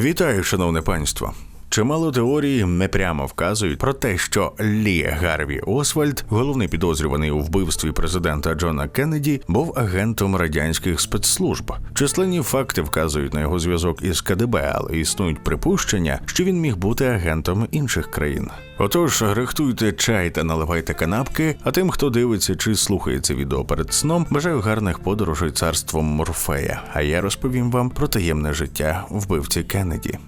Вітаю, шановне панство. Чимало теорій непрямо вказують про те, що Лі Гарві Освальд, головний підозрюваний у вбивстві президента Джона Кеннеді, був агентом радянських спецслужб. Численні факти вказують на його зв'язок із КДБ, але існують припущення, що він міг бути агентом інших країн. Отож, рихтуйте чай та наливайте канапки. А тим, хто дивиться чи слухає це відео перед сном, бажаю гарних подорожей царством Морфея. А я розповім вам про таємне життя вбивці Кеннеді.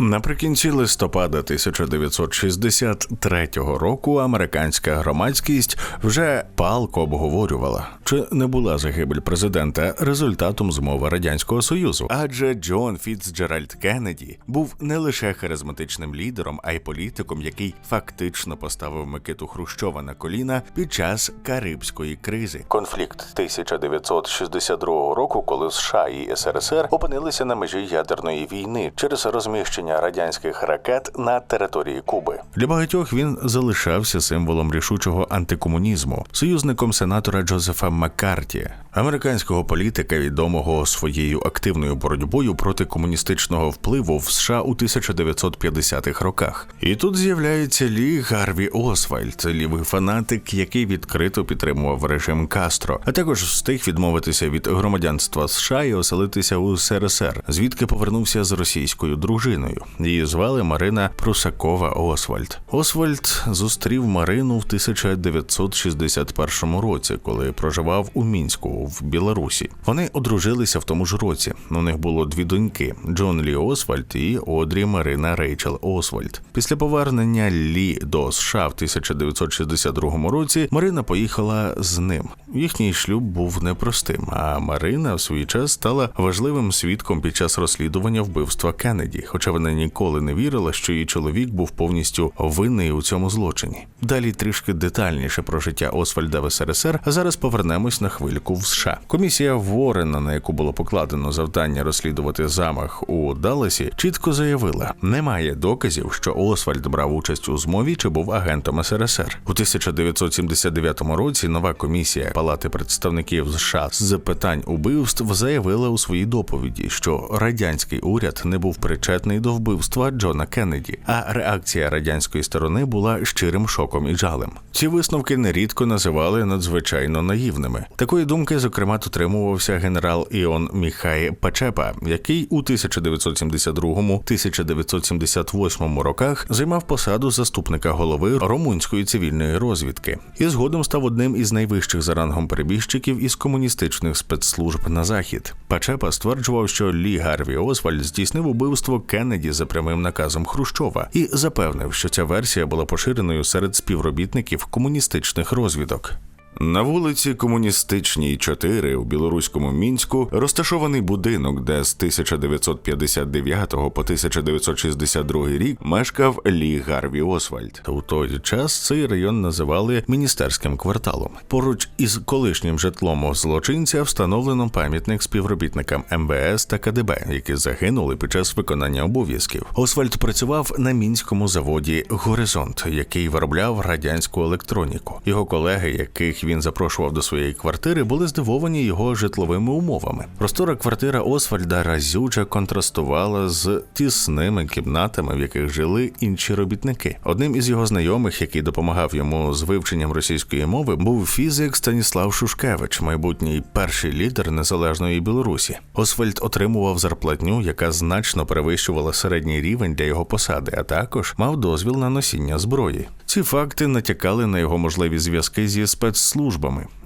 Наприкінці листопада 1963 року американська громадськість вже палко обговорювала, чи не була загибель президента результатом змови радянського союзу. Адже Джон Фіцджеральд Кеннеді був не лише харизматичним лідером, а й політиком, який фактично поставив Микиту Хрущова на коліна під час Карибської кризи. Конфлікт 1962 року, коли США і СРСР опинилися на межі ядерної війни через розміщення радянських ракет на території Куби. Для багатьох він залишався символом рішучого антикомунізму, союзником сенатора Джозефа Маккарті, американського політика, відомого своєю активною боротьбою проти комуністичного впливу в США у 1950-х роках. І тут з'являється Лі Гарві Освальд, лівий фанатик, який відкрито підтримував режим Кастро, а також встиг відмовитися від громадянства США і оселитися у СРСР, звідки повернувся з російською дружиною. Її звали Марина Прусакова Освальд. Освальд зустрів Марину в 1961 році, коли проживав у мінську в Білорусі. Вони одружилися в тому ж році. У них було дві доньки: Джон Лі Освальд і Одрі Марина Рейчел Освальд. Після повернення Лі до США в 1962 році Марина поїхала з ним. Їхній шлюб був непростим. А Марина в свій час стала важливим свідком під час розслідування вбивства Кеннеді, хоча вона ніколи не вірила, що її чоловік був повністю винний у цьому злочині. Далі трішки детальніше про життя Освальда в СРСР. А зараз повернемось на хвильку в США. Комісія Ворена, на яку було покладено завдання розслідувати замах у Далласі, чітко заявила: немає доказів, що Освальд брав участь у змові чи був агентом СРСР. У 1979 році нова комісія Палати представників США з питань убивств заявила у своїй доповіді, що радянський уряд не був причетний до вбивства Джона Кеннеді, а реакція радянської сторони була щирим шоком і жалем. Ці висновки нерідко називали надзвичайно наївними. Такої думки, зокрема, дотримувався генерал Іон Міхай Пачепа, який у 1972-1978 роках займав посаду заступника голови румунської цивільної розвідки і згодом став одним із найвищих за рангом перебіжчиків із комуністичних спецслужб на захід. Пачепа стверджував, що Лі Гарві Освальд здійснив убивство Кеннеді за прямим наказом Хрущова і запевнив, що ця версія була поширеною серед співробітників комуністичних розвідок. На вулиці Комуністичній 4 у білоруському мінську розташований будинок, де з 1959 по 1962 рік мешкав Лі Гарві Освальд. У той час цей район називали міністерським кварталом. Поруч із колишнім житлом злочинця встановлено пам'ятник співробітникам МВС та КДБ, які загинули під час виконання обов'язків. Освальд працював на мінському заводі Горизонт, який виробляв радянську електроніку. Його колеги, яких він запрошував до своєї квартири, були здивовані його житловими умовами. Простора квартира Освальда разюче контрастувала з тісними кімнатами, в яких жили інші робітники. Одним із його знайомих, який допомагав йому з вивченням російської мови, був фізик Станіслав Шушкевич, майбутній перший лідер незалежної Білорусі. Освальд отримував зарплатню, яка значно перевищувала середній рівень для його посади, а також мав дозвіл на носіння зброї. Ці факти натякали на його можливі зв'язки зі спецслужбами.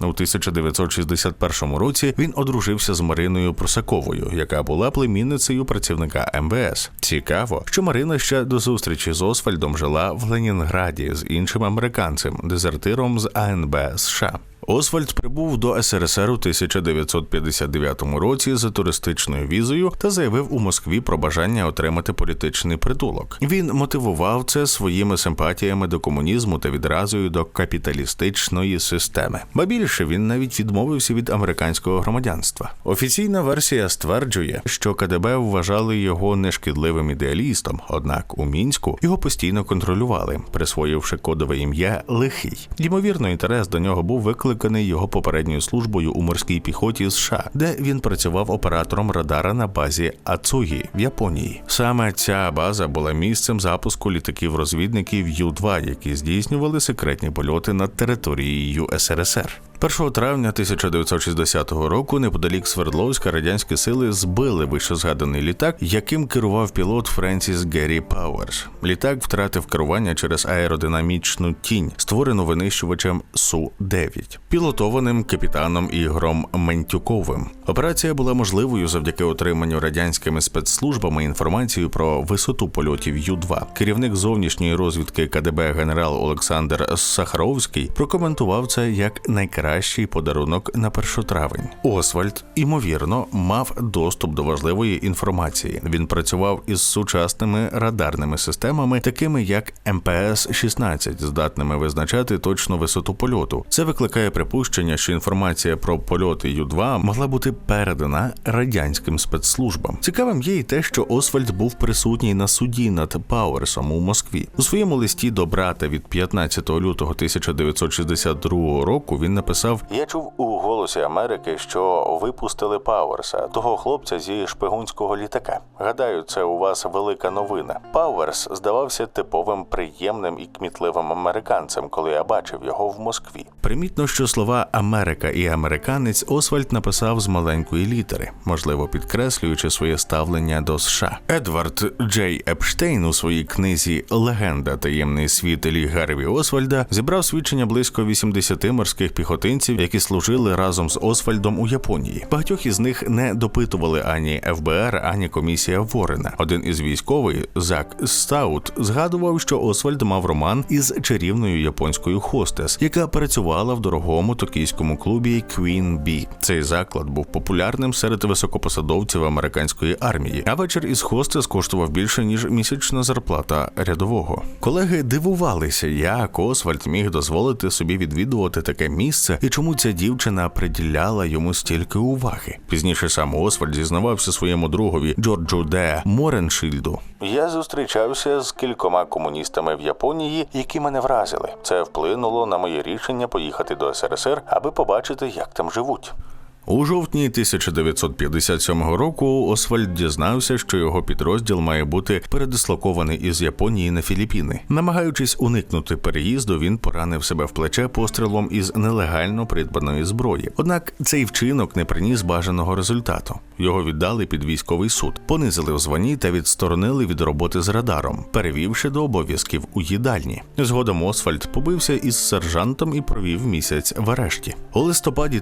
У 1961 році він одружився з Мариною Прусаковою, яка була племінницею працівника МВС. Цікаво, що Марина ще до зустрічі з Освальдом жила в Ленінграді з іншим американцем, дезертиром з АНБ США. Освальд прибув до СРСР у 1959 році за туристичною візою та заявив у Москві про бажання отримати політичний притулок. Він мотивував це своїми симпатіями до комунізму та відразою до капіталістичної системи. Ба більше він навіть відмовився від американського громадянства. Офіційна версія стверджує, що КДБ вважали його нешкідливим ідеалістом, однак у мінську його постійно контролювали, присвоївши кодове ім'я Лихий. Ймовірно, інтерес до нього був викликаний викликаний його попередньою службою у морській піхоті США, де він працював оператором радара на базі Ацугі в Японії. Саме ця база була місцем запуску літаків-розвідників Ю-2, які здійснювали секретні польоти над територією СРСР. 1 травня 1960 року неподалік Свердловська радянські сили збили вищезгаданий літак, яким керував пілот Френсіс Геррі Пауерс. Літак втратив керування через аеродинамічну тінь, створену винищувачем Су-9, пілотованим капітаном Ігором Ментюковим. Операція була можливою завдяки отриманню радянськими спецслужбами інформації про висоту польотів Ю-2. Керівник зовнішньої розвідки КДБ генерал Олександр Сахаровський прокоментував це як найкращий подарунок на 1 травень. Освальд, ймовірно, мав доступ до важливої інформації. Він працював із сучасними радарними системами, такими як МПС-16, здатними визначати точну висоту польоту. Це викликає припущення, що інформація про польоти Ю-2 могла бути передана радянським спецслужбам. Цікавим є й те, що Освальд був присутній на суді над Пауерсом у Москві. У своєму листі до брата від 15 лютого 1962 року він написав: Я чув у голосі Америки, що випустили Пауерса, того хлопця зі шпигунського літака. Гадаю, це у вас велика новина. Пауерс здавався типовим приємним і кмітливим американцем, коли я бачив його в Москві. Примітно, що слова Америка і американець Освальд написав з маленької літери, можливо, підкреслюючи своє ставлення до США. Едвард Джей Епштейн у своїй книзі Легенда таємний світ Лі Гарві Освальда зібрав свідчення близько 80 морських піхотинців, які служили разом з Освальдом у Японії. Багатьох із них не допитували ані ФБР, ані комісія Ворена. Один із військових Зак Стаут згадував, що Освальд мав роман із чарівною японською хостес, яка працювала в дорогому токійському клубі Queen Bee. Цей заклад був популярним серед високопосадовців американської армії. А вечір із хостес коштував більше ніж місячна зарплата рядового. Колеги дивувалися, як Освальд міг дозволити собі відвідувати таке місце і чому ця дівчина приділяла йому стільки уваги. Пізніше сам Освальд зізнавався своєму другові Джорджу Де Мореншильду. Я зустрічався з кількома комуністами в Японії, які мене вразили. Це вплинуло на моє рішення поїхати до СРСР, аби побачити, як там живуть. У жовтні 1957 року Освальд дізнався, що його підрозділ має бути передислокований із Японії на Філіппіни. Намагаючись уникнути переїзду, він поранив себе в плече пострілом із нелегально придбаної зброї. Однак цей вчинок не приніс бажаного результату. Його віддали під військовий суд, понизили в званні та відсторонили від роботи з радаром, перевівши до обов'язків у їдальні. Згодом Освальд побився із сержантом і провів місяць в арешті. У листопаді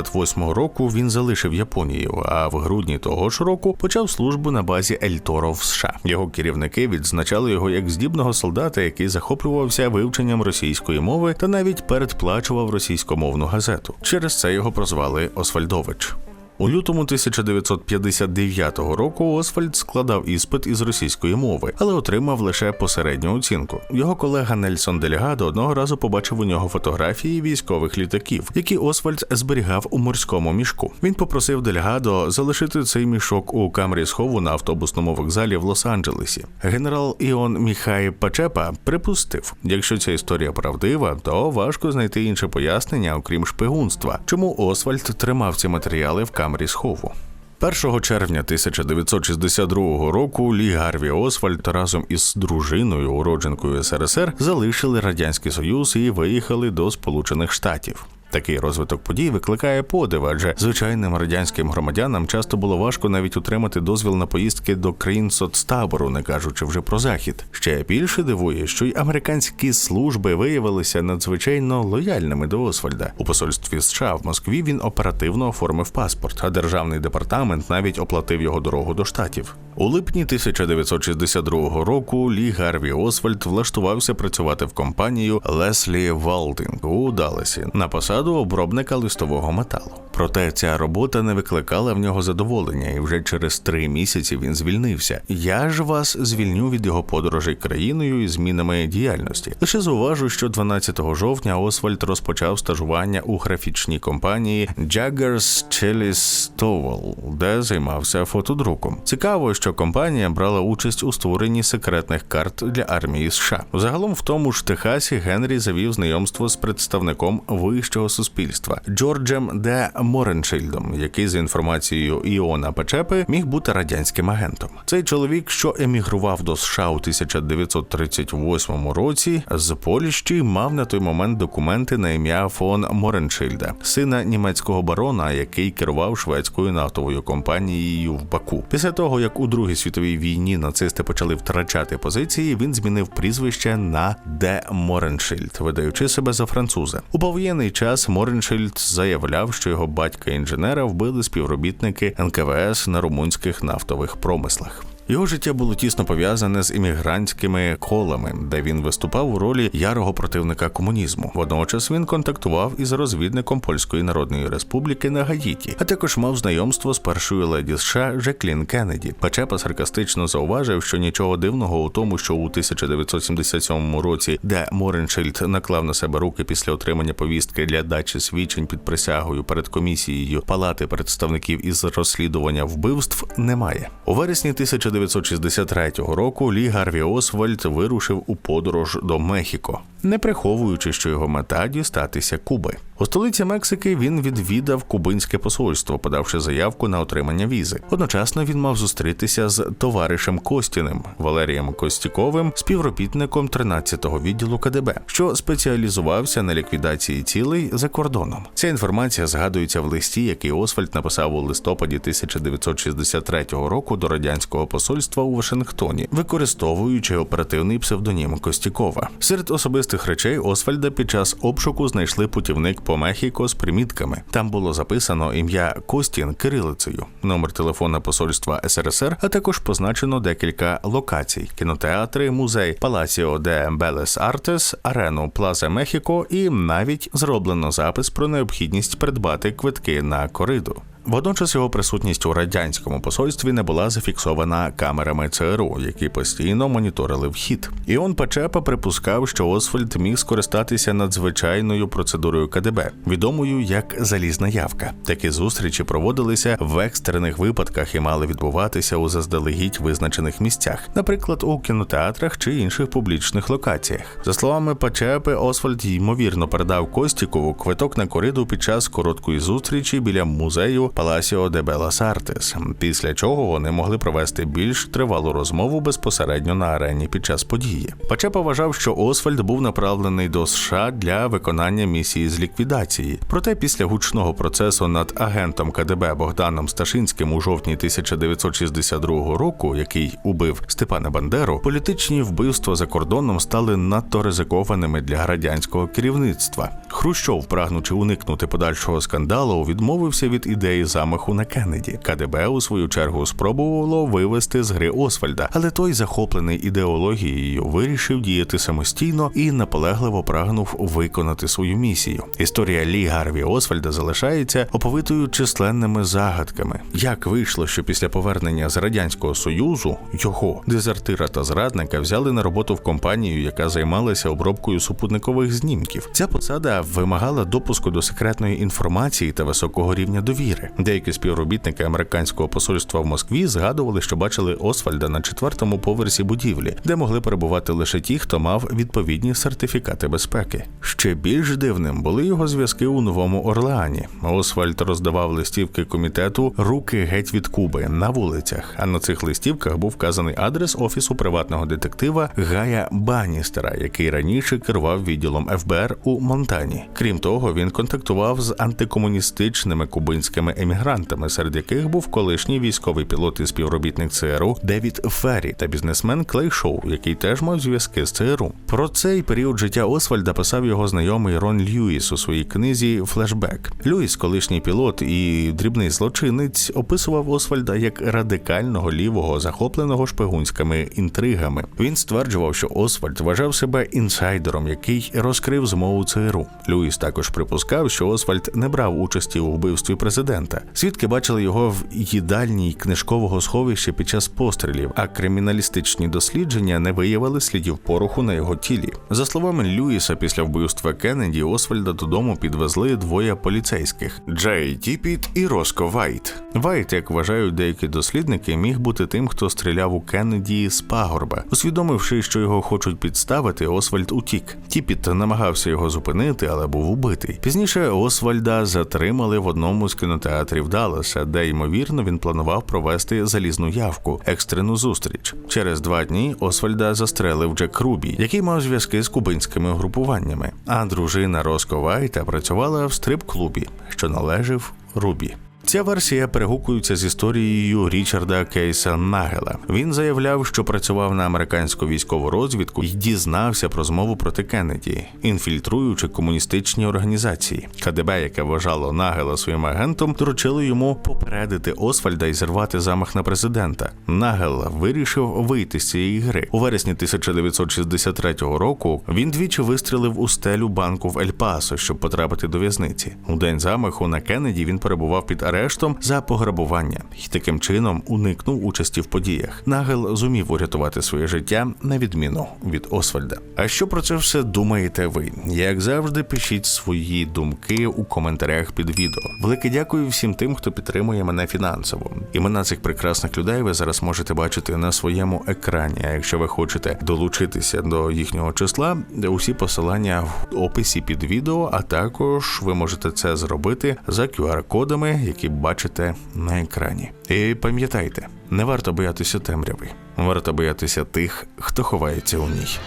1958 року він залишив Японію, а в грудні того ж року почав службу на базі Ельторо в США. Його керівники відзначали його як здібного солдата, який захоплювався вивченням російської мови та навіть передплачував російськомовну газету. Через це його прозвали Освальдович. У лютому 1959 року Освальд складав іспит із російської мови, але отримав лише посередню оцінку. Його колега Нельсон Дельгадо одного разу побачив у нього фотографії військових літаків, які Освальд зберігав у морському мішку. Він попросив Дельгадо залишити цей мішок у камері схову на автобусному вокзалі в Лос-Анджелесі. Генерал Іон Міхай Пачепа припустив, якщо ця історія правдива, то важко знайти інше пояснення, окрім шпигунства, чому Освальд тримав ці матеріали в камері схову. 1 червня 1962 року Лі Гарві Освальд разом із дружиною, уродженкою СРСР, залишили радянський союз і виїхали до Сполучених Штатів. Такий розвиток подій викликає подив, адже звичайним радянським громадянам часто було важко навіть утримати дозвіл на поїздки до країн соцтабору, не кажучи вже про захід. Ще більше дивує, що й американські служби виявилися надзвичайно лояльними до Освальда. У посольстві США в Москві він оперативно оформив паспорт, а державний департамент навіть оплатив його дорогу до штатів. У липні 1962 року Лі Гарві Освальд влаштувався працювати в компанію Леслі Валдинг у Далласі на посаду посаду обробника листового металу. Проте ця робота не викликала в нього задоволення, і вже через три місяці він звільнився. Я ж вас звільню від його подорожей країною і змінами діяльності. Лише зауважу, що 12 жовтня Освальд розпочав стажування у графічній компанії Jaggers Chelis Towel, де займався фотодруком. Цікаво, що компанія брала участь у створенні секретних карт для армії США. Загалом в тому ж Техасі Генрі завів знайомство з представником вищого суспільства Джорджем Де Мореншильдом, який за інформацією Іона Печепи міг бути радянським агентом. Цей чоловік, що емігрував до США у 1938 році, з Польщі мав на той момент документи на ім'я фон Мореншильда, сина німецького барона, який керував шведською нафтовою компанією в Баку. Після того, як у Другій світовій війні нацисти почали втрачати позиції, він змінив прізвище на Де Мореншильд, видаючи себе за француза. У повоєнний час Мореншильд заявляв, що його батька інженера вбили співробітники НКВС на румунських нафтових промислах. Його життя було тісно пов'язане з іммігрантськими колами, де він виступав у ролі ярого противника комунізму. Водночас він контактував із розвідником Польської Народної Республіки на Гаїті, а також мав знайомство з першою леді США Жеклін Кеннеді. Печепа саркастично зауважив, що нічого дивного у тому, що у 1977 році, де Мореншильд наклав на себе руки після отримання повістки для дачі свідчень під присягою перед комісією Палати представників із розслідування вбивств, немає у вересні 19 1963 року Лі Гарві Освальд вирушив у подорож до Мехіко, не приховуючи, що його мета дістатися Куби. У столиці Мексики він відвідав кубинське посольство, подавши заявку на отримання візи. Одночасно він мав зустрітися з товаришем Костіним Валерієм Костіковим, співробітником 13-го відділу КДБ, що спеціалізувався на ліквідації цілей за кордоном. Ця інформація згадується в листі, який Освальд написав у листопаді 1963 року до радянського посольства у Вашингтоні, використовуючи оперативний псевдонім Костікова. Серед особистих речей Освальда під час обшуку знайшли путівник по Мехіко з примітками. Там було записано ім'я Костін кирилицею, номер телефона посольства СРСР, а також позначено декілька локацій: кінотеатри, музей Палаціо де Белес Артес, арену Плаза Мехіко, і навіть зроблено запис про необхідність придбати квитки на кориду. Водночас його присутність у радянському посольстві не була зафіксована камерами ЦРУ, які постійно моніторили вхід. Іон Пачепа припускав, що Освальд міг скористатися надзвичайною процедурою КДБ, відомою як залізна явка. Такі зустрічі проводилися в екстрених випадках і мали відбуватися у заздалегідь визначених місцях, наприклад, у кінотеатрах чи інших публічних локаціях. За словами Пачепи, Освальд ймовірно передав Костікову квиток на кориду під час короткої зустрічі біля музею. Паласіо де Белас Артес, після чого вони могли провести більш тривалу розмову безпосередньо на арені під час події. Пачепа вважав, що Освальд був направлений до США для виконання місії з ліквідації. Проте після гучного процесу над агентом КДБ Богданом Сташинським у жовтні 1962 року, який убив Степана Бандеру, політичні вбивства за кордоном стали надто ризикованими для радянського керівництва. Хрущов, прагнучи уникнути подальшого скандалу, відмовився від ідеї замаху на Кеннеді. КДБ у свою чергу спробувало вивести з гри Освальда, але той, захоплений ідеологією, вирішив діяти самостійно і наполегливо прагнув виконати свою місію. Історія Лі Гарві Освальда залишається оповитою численними загадками. Як вийшло, що після повернення з радянського союзу його дезертира та зрадника взяли на роботу в компанію, яка займалася обробкою супутникових знімків. Ця посада вимагала допуску до секретної інформації та високого рівня довіри. Деякі співробітники американського посольства в Москві згадували, що бачили Освальда на четвертому поверсі будівлі, де могли перебувати лише ті, хто мав відповідні сертифікати безпеки. Ще більш дивним були його зв'язки у Новому Орлеані. Освальд роздавав листівки комітету Руки геть від Куби на вулицях. А на цих листівках був вказаний адрес офісу приватного детектива Гая Баністера, який раніше керував відділом ФБР у Монтані. Крім того, він контактував з антикомуністичними кубинськими емігрантами, серед яких був колишній військовий пілот і співробітник ЦРУ Девід Феррі та бізнесмен Клей Шоу, який теж мав зв'язки з ЦРУ. Про цей період життя Освальда писав його знайомий Рон Льюіс у своїй книзі Флешбек. Льюіс, колишній пілот і дрібний злочинець, описував Освальда як радикального лівого, захопленого шпигунськими інтригами. Він стверджував, що Освальд вважав себе інсайдером, який розкрив змову ЦРУ. Льюіс також припускав, що Освальд не брав участі у вбивстві президента. Свідки бачили його в їдальні книжкового сховища під час пострілів, а криміналістичні дослідження не виявили слідів пороху на його тілі. За словами Льюіса, після вбивства Кеннеді Освальда додому підвезли двоє поліцейських Джей Тіпіт і Роско Вайт. Вайт, як вважають деякі дослідники, міг бути тим, хто стріляв у Кеннеді з пагорба. Усвідомивши, що його хочуть підставити, Освальд утік. Тіпіт намагався його зупинити, але був убитий. Пізніше Освальда затримали в одному з кінотеатрів Далласа, де ймовірно він планував провести залізну явку, екстрену зустріч. Через два дні Освальда застрелив Джек Рубі, який мав зв'язки з кубинськими групуваннями. А дружина Роско Вайта працювала в стрип-клубі, що належав Рубі. Ця версія перегукується з історією Річарда Кейса Нагела. Він заявляв, що працював на американську військову розвідку і дізнався про змову проти Кеннеді, інфільтруючи комуністичні організації. КДБ, яке вважало Нагела своїм агентом, доручило йому попередити Освальда і зірвати замах на президента. Нагел вирішив вийти з цієї гри. У вересні 1963 року він двічі вистрілив у стелю банку в Ель-Пасо, щоб потрапити до в'язниці. У день замаху на Кеннеді він перебував під арештом за пограбування і таким чином уникнув участі в подіях. Нагел зумів урятувати своє життя на відміну від Освальда. А що про це все думаєте ви? Як завжди, пишіть свої думки у коментарях під відео. Велике дякую всім тим, хто підтримує мене фінансово. Імена цих прекрасних людей ви зараз можете бачити на своєму екрані. А якщо ви хочете долучитися до їхнього числа, усі посилання в описі під відео, а також ви можете це зробити за QR-кодами, які бачите на екрані. І пам'ятайте, не варто боятися темряви, варто боятися тих, хто ховається у ній.